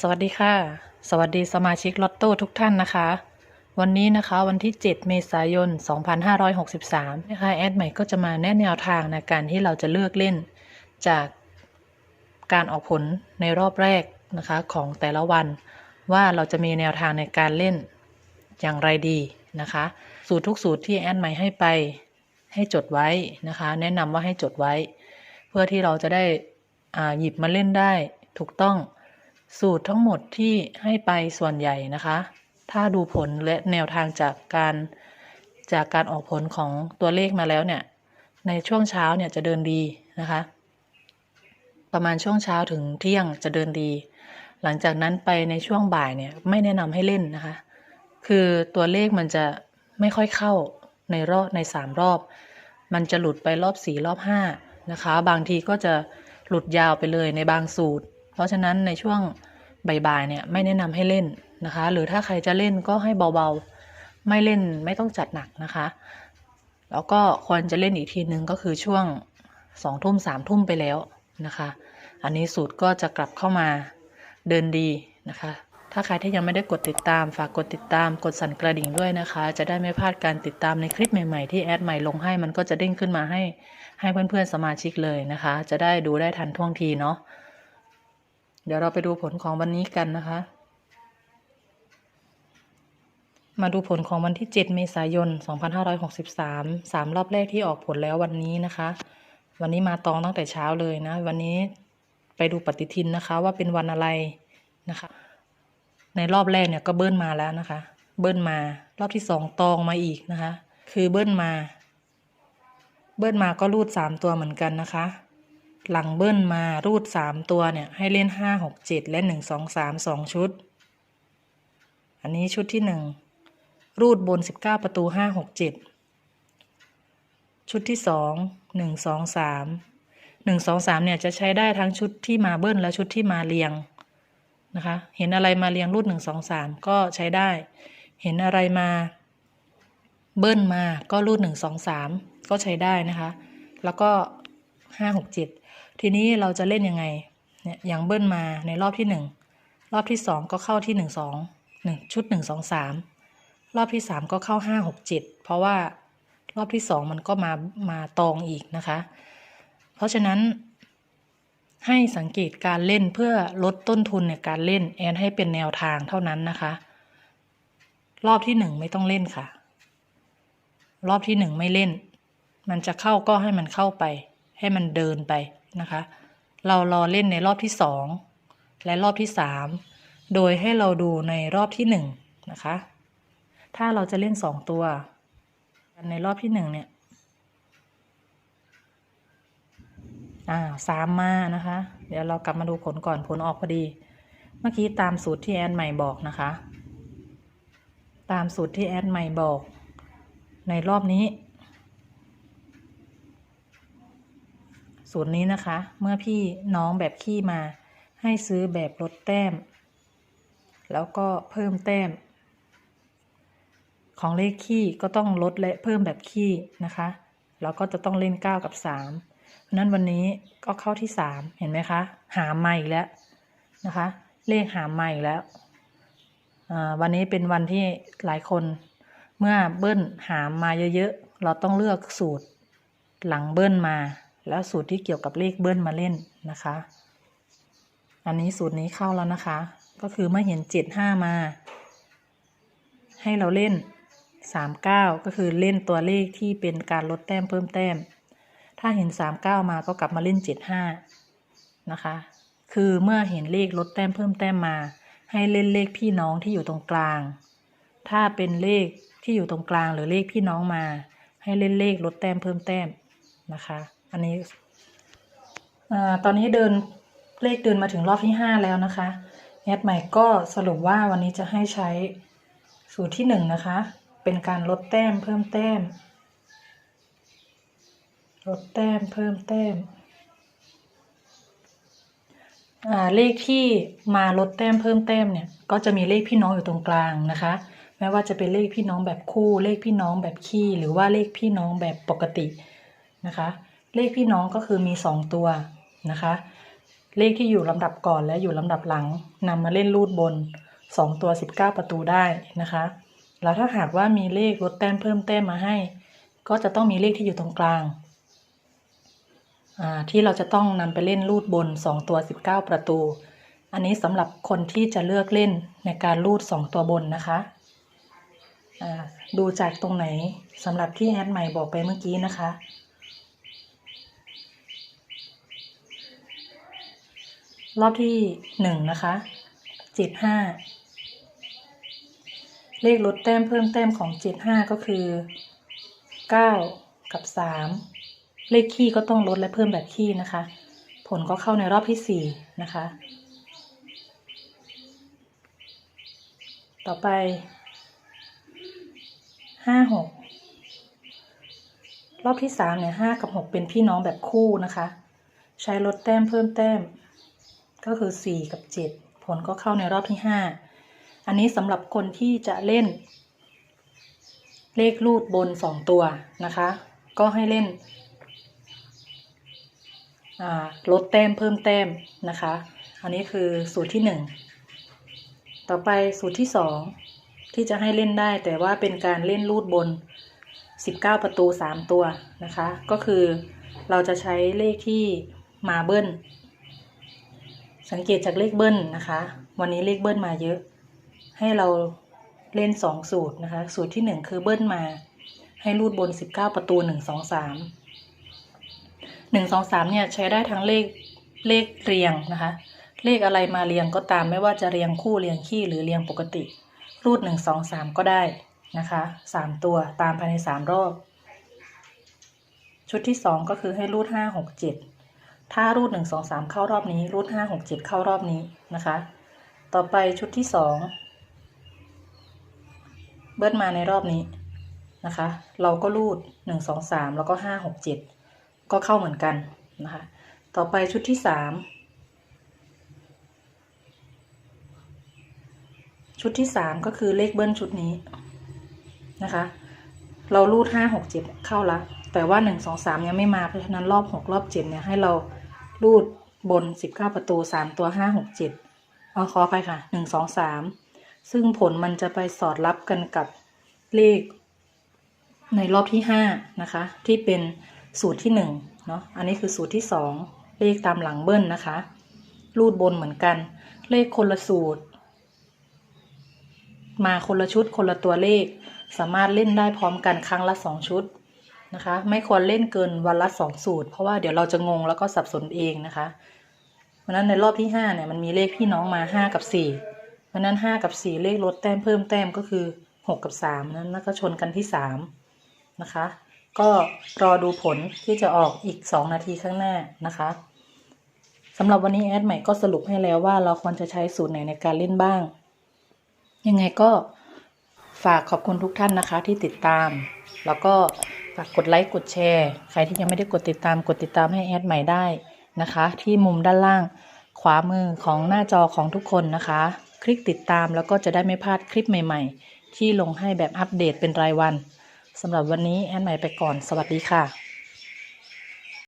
สวัสดีค่ะ สวัสดีสมาชิกลอตโต้ทุกท่านนะคะ วันนี้นะคะวันที่ 7 เมษายน 2563 นะคะแอดใหม่ก็จะมาแนะแนวทางในการที่เราจะเลือกเล่นจากการออกผลในรอบแรกนะคะของแต่ละวันว่าเราจะมีแนวทางในการเล่นอย่างไรดีนะคะ สูตรทุกสูตรที่แอดใหม่ให้ไปให้จดไว้นะคะ แนะนำว่าให้จดไว้ เพื่อที่เราจะได้อาหยิบมาเล่นได้ถูกต้อง สูตรทั้งหมดที่ให้ไปส่วนใหญ่นะคะ ถ้าดูผลและแนวทางจากการจากการออกผลของตัวเลขมาแล้วเนี่ย ในช่วงเช้าเนี่ยจะเดินดีนะคะ ประมาณช่วงเช้าถึงเที่ยงจะเดินดี หลังจากนั้นไปในช่วงบ่ายเนี่ยไม่แนะนำให้เล่นนะคะ คือตัวเลขมันจะไม่ค่อยเข้าในรอบในสามรอบ มันจะหลุดไปรอบสี่รอบห้านะคะ บางทีก็จะหลุดยาวไปเลยในบางสูตร เพราะฉะนั้นในช่วง บ่ายๆเนี่ยไม่แนะนำให้เล่นนะคะ หรือถ้าใครจะเล่นก็ให้เบาๆ ไม่เล่นไม่ต้องจัดหนักนะคะ แล้วก็ควรจะเล่นอีกทีนึงก็คือช่วงสองทุ่มสามทุ่มไปแล้วนะคะ อันนี้สูตรก็จะกลับเข้ามาเดินดีนะคะ ถ้าใครที่ยังไม่ได้กดติดตาม ฝากกดติดตามกดสั่นกระดิ่งด้วยนะคะ จะได้ไม่พลาดการติดตามในคลิปใหม่ๆ ที่แอดใหม่ลงให้มันก็จะเด้งขึ้นมาให้ให้เพื่อนๆสมาชิกเลยนะคะ จะได้ดูได้ทันท่วงทีเนาะ เดี๋ยวเราไปดูผลของวันนี้กันนะคะ มาดูผลของวันที่ 7 เมษายน 2563 3 รอบแรกที่ออกผลแล้ววันนี้นะคะ วันนี้มาตองตั้งแต่เช้าเลยนะ วันนี้ไปดูปฏิทินนะคะ ว่าเป็นวันอะไรนะคะ ในรอบแรกเนี่ยก็เบิ้ลมาแล้วนะคะ เบิ้ลมารอบที่สองตองมาอีกนะคะ คือเบิ้ลมา เบิ้ลมาก็รูดสามตัวเหมือนกันนะคะ หลังเบิ้ลมารูดสามตัวเนี่ย ให้เล่นห้าหกเจ็ดและหนึ่งสองสามสองชุด อันนี้ชุดที่หนึ่งรูดบนสิบเก้าประตูห้าหกเจ็ดชุดที่สองหนึ่งสองสามหนึ่งสองสามเนี่ยจะใช้ได้ทั้งชุดที่มาเบิ้ลและชุดที่มาเรียงนะคะ เห็นอะไรมาเรียงรูดหนึ่งสองสามก็ใช้ได้ เห็นอะไรมาเบิ้ลมาก็รูดหนึ่งสองสามก็ใช้ได้นะคะ แล้วก็ ห้าหกเจ็ดทีนี้เราจะเล่นยังไงเนี่ยอย่างเบิ้ลมาในรอบที่หนึ่งรอบที่สองก็เข้าที่หนึ่งสองหนึ่งชุดหนึ่งสองสามรอบที่สามก็เข้าห้าหกเจ็ดเพราะว่ารอบที่สองมันก็มามาตองอีกนะคะ เพราะฉะนั้น ให้สังเกตการเล่นเพื่อลดต้นทุนในการเล่นแอนให้เป็นแนวทางเท่านั้นนะคะ รอบที่หนึ่งไม่ต้องเล่นค่ะ รอบที่หนึ่งไม่เล่น มันจะเข้าก็ให้มันเข้าไป ให้มันเดินไปนะคะ เรารอเล่นในรอบที่สองและรอบที่สามโดยให้เราดูในรอบที่หนึ่งนะคะ ถ้าเราจะเล่นสองตัว ในรอบที่หนึ่งเนี่ยอ่าสามมานะคะ เดี๋ยวเรากลับมาดูผลก่อนผลออกพอดี เมื่อกี้ตามสูตรที่แอดใหม่บอกนะคะ ตามสูตรที่แอดใหม่บอก ในรอบนี้ สูตรนี้นะคะ เมื่อพี่น้องแบบขี้มา ให้ซื้อแบบลดแต้ม แล้วก็เพิ่มแต้ม ของเลขขี้ก็ต้องลดและเพิ่มแบบขี้นะคะแล้วก็จะต้องเล่น 9 กับ3นั้นวันนี้ก็เข้าที่ 3 เห็นไหมคะ หาใหม่แล้วนะคะ เลขหาใหม่แล้ว วันนี้เป็นวันที่หลายคนเมื่อเบิ้ลหามาเยอะๆ เราต้องเลือกสูตรหลังเบิ้ลมา แล้วสูตรที่เกี่ยวกับเลขเบิ้ลมาเล่นนะคะ อันนี้สูตรนี้เข้าแล้วนะคะ ก็คือเมื่อเห็นเจ็ดห้ามา ให้เราเล่นสามเก้าก็คือเล่นตัวเลขที่เป็นการลดแต้มเพิ่มแต้ม ถ้าเห็นสามเก้ามาก็กลับมาเล่นเจ็ดห้านะคะ คือเมื่อเห็นเลขลดแต้มเพิ่มแต้มมา ให้เล่นเลขพี่น้องที่อยู่ตรงกลาง ถ้าเป็นเลขที่อยู่ตรงกลางหรือเลขพี่น้องมา ให้เล่นเลขลดแต้มเพิ่มแต้มนะคะ อันนี้อตอนนี้เดินเลขเดินมาถึงรอบที่ห้าแล้วนะคะแอดใหม่ก็สรุปว่าวันนี้จะให้ใช้สูตรที่หนึ่งนะคะ เป็นการลดแต้มเพิ่มแต้ม ลดแต้มเพิ่มแต้มเลขที่มาลดแต้มเพิ่มแต้มเนี่ย ก็จะมีเลขพี่น้องอยู่ตรงกลางนะคะแม้ว่าจะเป็นเลขพี่น้องแบบคู่ เลขพี่น้องแบบขี้หรือว่าเลขพี่น้องแบบปกตินะคะ เลขพี่น้องก็คือมีสองตัวนะคะ เลขที่อยู่ลำดับก่อนและอยู่ลำดับหลังนำมาเล่นรูดบน 2 ตัว 19 ประตูได้นะคะ แล้วถ้าหากว่ามีเลขลดแต้มเพิ่มแต้มมาให้ ก็จะต้องมีเลขที่อยู่ตรงกลางที่เราจะต้องนำไปเล่นรูดบน 2 ตัว 19 ประตู อันนี้สำหรับคนที่จะเลือกเล่นในการรูด 2 ตัวบนนะคะ ดูจากตรงไหนสำหรับที่แอดใหม่บอกไปเมื่อกี้นะคะ รอบที่หนึ่งนะคะเจ็ดห้าเลขลดแต้มเพิ่มแต้มของเจ็ดห้าก็คือเก้ากับสามเลขคี่ก็ต้องลดและเพิ่มแบบคี่นะคะ ผลก็เข้าในรอบที่สี่นะคะ ต่อไปห้าหกรอบที่สามเนี่ยห้ากับหกเป็นพี่น้องแบบคู่นะคะ ใช้ลดแต้มเพิ่มแต้ม ก็คือ 4 กับ 7 ผลก็เข้าในรอบที่ 5 อันนี้สำหรับคนที่จะเล่น เลขรูดบน 2 ตัวนะคะ ก็ให้เล่นลดแต้มเพิ่มแต้มนะคะ อันนี้คือสูตรที่ 1 ต่อไปสูตรที่ 2 ที่จะให้เล่นได้แต่ว่าเป็นการเล่นรูดบน 19 ประตู 3 ตัวนะคะ ก็คือเราจะใช้เลขที่มาเบิ้ล สังเกตจากเลขเบิ้ลนะคะ วันนี้เลขเบิ้ลมาเยอะ ให้เราเล่นสองสูตรนะคะ สูตรที่หนึ่งคือเบิ้ลมา ให้รูดบนสิบเก้าประตูหนึ่งสองสามหนึ่งสองสามเนี่ยใช้ได้ทั้งเลขเลขเรียงนะคะ เลขอะไรมาเรียงก็ตามไม่ว่าจะเรียงคู่เรียงขี้หรือเรียงปกติ รูดหนึ่งสองสามก็ได้นะคะสามตัวตามภายในสามรอบ ชุดที่สองก็คือให้รูดห้าหกเจ็ด ถ้ารูดหนึ่งสองสามเข้ารอบนี้ รูดห้าหกเจ็ดเข้ารอบนี้นะคะ ต่อไปชุดที่สองเบิ้ลมาในรอบนี้นะคะ เราก็รูดหนึ่งสองสามแล้วก็ห้าหกเจ็ดก็เข้าเหมือนกันนะคะ ต่อไปชุดที่สามชุดที่สามก็คือเลขเบิ้ลชุดนี้นะคะ เรารูดห้าหกเจ็ดเข้าละแต่ว่าหนึ่งสองสามยังไม่มาเพราะฉะนั้นรอบหกรอบเจ็ดเนี่ยให้เรา รูดบนสิบเก้าประตูสามตัวห้าหกเจ็ดเอาขอไปค่ะหนึ่งสองสามซึ่งผลมันจะไปสอดรับกันกับเลข ในรอบที่ห้านะคะ ที่เป็นสูตรที่หนึ่งเนาะอันนี้คือสูตรที่สองเลขตามหลังเบิ้ลนะคะ รูดบนเหมือนกัน เลขคนละสูตร มาคนละชุดคนละตัวเลข สามารถเล่นได้พร้อมกันครั้งละสองชุด นะคะ ไม่ควรเล่นเกินวันละสองสูตร เพราะว่าเดี๋ยวเราจะงงแล้วก็สับสนเองนะคะเพราะนั้นในรอบที่ห้าเนี่ยมันมีเลขพี่น้องมาห้ากับสี่เพราะนั้นห้ากับสี่เลขลดแต้มเพิ่มแต้มก็คือหกกับสามนั้นแล้วก็ชนกันที่สามนะคะ ก็รอดูผลที่จะออกอีกสองนาทีข้างหน้านะคะสำหรับวันนี้แอดใหม่ก็สรุปให้แล้วว่าเราควรจะใช้สูตรไหนในการเล่นบ้าง ยังไงก็ฝากขอบคุณทุกท่านนะคะที่ติดตาม แล้วก็ ฝากกดไลค์กดแชร์ ใครที่ยังไม่ได้กดติดตามกดติดตามให้แอดใหม่ได้นะคะ ที่มุมด้านล่าง ขวามือของหน้าจอของทุกคนนะคะ คลิกติดตามแล้วก็จะได้ไม่พลาดคลิปใหม่ ๆ ที่ลงให้แบบอัปเดตเป็นรายวันสำหรับวันนี้แอดใหม่ไปก่อน สวัสดีค่ะ